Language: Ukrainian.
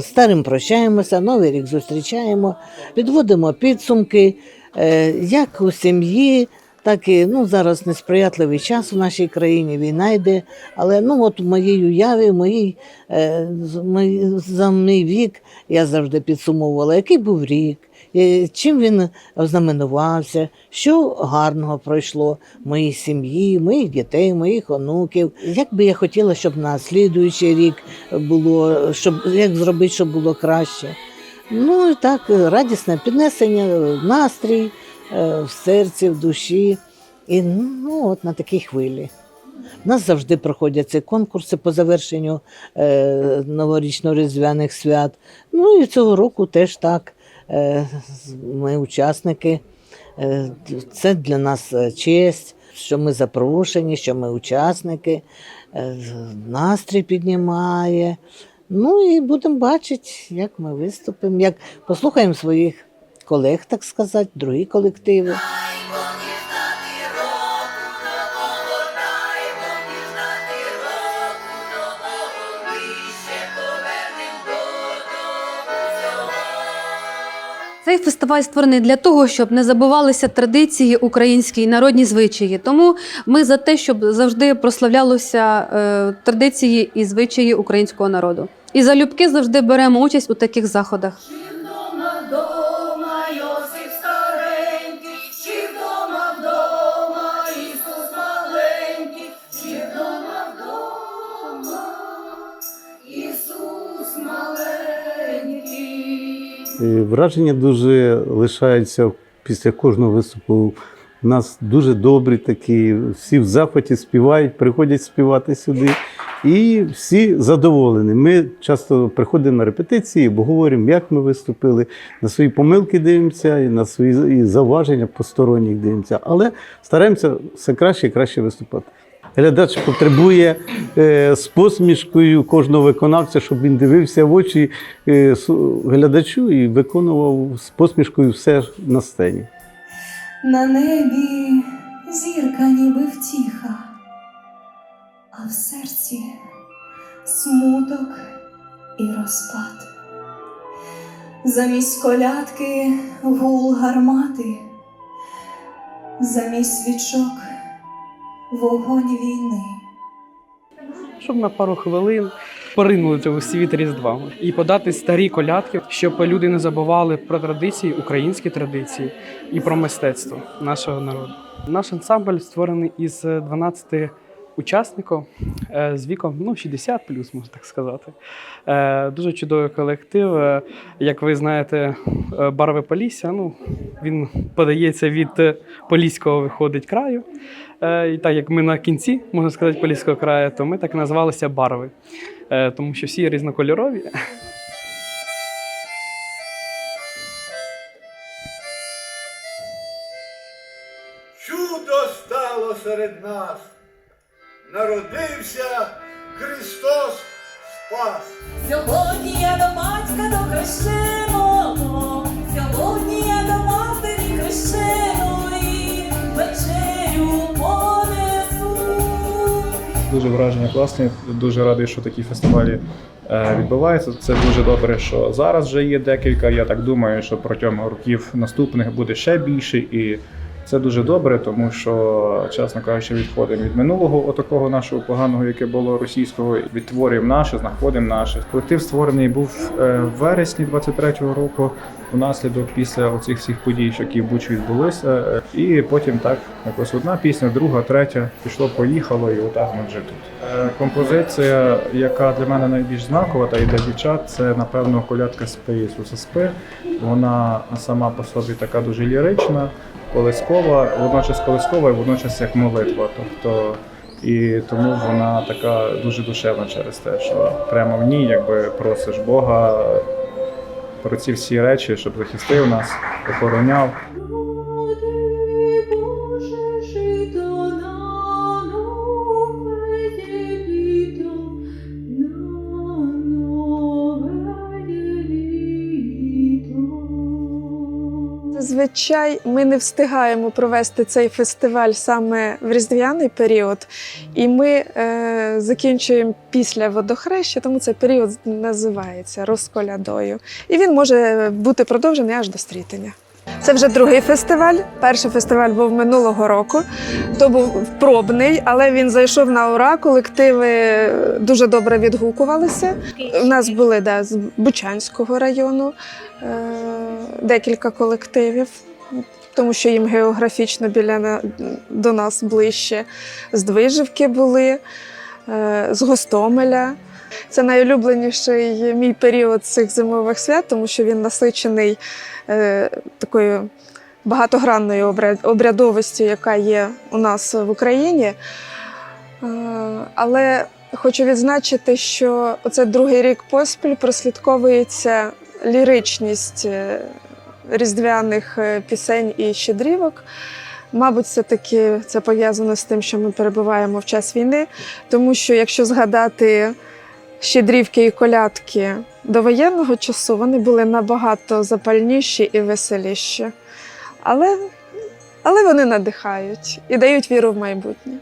Старим прощаємося, новий рік зустрічаємо, підводимо підсумки, е, як у сім'ї, так і ну, зараз несприятливий час у нашій країні, війна йде. Але ну, от в моїй уяві, моїй, е, за мій вік я завжди підсумовувала, який був рік, е, чим він ознаменувався, що гарного пройшло моїй сім'ї, моїх дітей, моїх онуків. Як би я хотіла, щоб на слідуючий рік було, щоб як зробити, щоб було краще. Ну і так, радісне піднесення, настрій в серці, в душі. І ну, от на такій хвилі. У нас завжди проходять ці конкурси по завершенню е, новорічно-різдвяних свят. Ну і цього року теж так. Е, ми учасники. Е, це для нас е, честь, що ми запрошені, що ми учасники. Е, настрій піднімає. Ну і будемо бачити, як ми виступимо, як послухаємо своїх колег, так сказати, другі колективи. Цей фестиваль створений для того, щоб не забувалися традиції українські і народні звичаї. Тому ми за те, щоб завжди прославлялися е, традиції і звичаї українського народу. І залюбки завжди беремо участь у таких заходах. Враження дуже лишаються після кожного виступу. У нас дуже добрі такі, всі в захваті співають, приходять співати сюди. І всі задоволені. Ми часто приходимо на репетиції, обговорюємо, як ми виступили, на свої помилки дивимося, і на свої зауваження посторонніх дивимося. Але стараємося все краще і краще виступати. Глядач потребує е, з посмішкою кожного виконавця, щоб він дивився в очі е, глядачу і виконував з посмішкою все на сцені. На небі зірка ніби втіха, а в серці смуток і розпад. Замість колядки гул гармати, замість свічок вогонь війни. щоб на пару хвилин поринути у світ Різдва і подати старі колядки, щоб люди не забували про традиції, українські традиції і про мистецтво нашого народу. Наш ансамбль створений із 12 учасників е, з віком ну, 60 плюс, можна так сказати. Е, Дуже чудовий колектив. Е, Як ви знаєте, барви Полісся, ну, він подається від Поліського виходить краю. І так як ми на кінці, можна сказати, Поліського краю, то ми так і назвалися барви, тому що всі різнокольорові. Чудо стало серед нас. Народився Христос Спас. Сьогодні я до батька до хрещеного, сьогодні я до матері хрещеної, вечерю понесу. Дуже враження класні. Дуже радий, що такі фестивалі е, відбуваються. Це дуже добре, що зараз вже є декілька. Я так думаю, що протягом років наступних буде ще більше. І це дуже добре, тому що, чесно кажучи, відходимо від минулого отакого нашого поганого, яке було російського, відтворюємо наше, знаходимо наше. Колектив створений був е, в вересні 23-го року. Внаслідок після оцих всіх подій, що які в Бучі відбулися, і потім так якось одна пісня, друга, третя пішло, поїхало, і отак ми вже тут. Е, Композиція, яка для мене найбільш знакова, та й для дівчат, це напевно колядка спи Ісуса. Вона сама по собі така дуже лірична, колискова, водночас колискова і водночас як молитва. Тобто і тому вона така дуже душевна через те, що прямо в ній якби просиш Бога про ці всі речі, щоб захистив нас, охороняв. Зазвичай ми не встигаємо провести цей фестиваль саме в різдвяний період, і ми е, закінчуємо після водохреща, тому цей період називається розколядою. І він може бути продовжений аж до стрітення. Це вже другий фестиваль. Перший фестиваль був минулого року. То був пробний, але він зайшов на ура. Колективи дуже добре відгукувалися. У нас були да, з Бучанського району е, декілька колективів, тому що їм географічно біля до нас ближче. З Движівки були, е, з Гостомеля. Це найулюбленіший мій період цих зимових свят, тому що він насичений е, такою багатогранною обряд- обрядовістю, яка є у нас в Україні. Е, Але хочу відзначити, що оце другий рік поспіль прослідковується ліричність е, різдвяних е, пісень і щедрівок. Мабуть, все-таки це пов'язано з тим, що ми перебуваємо в час війни, тому що якщо згадати щедрівки і колядки до воєнного часу, вони були набагато запальніші і веселіші. Але, але вони надихають і дають віру в майбутнє.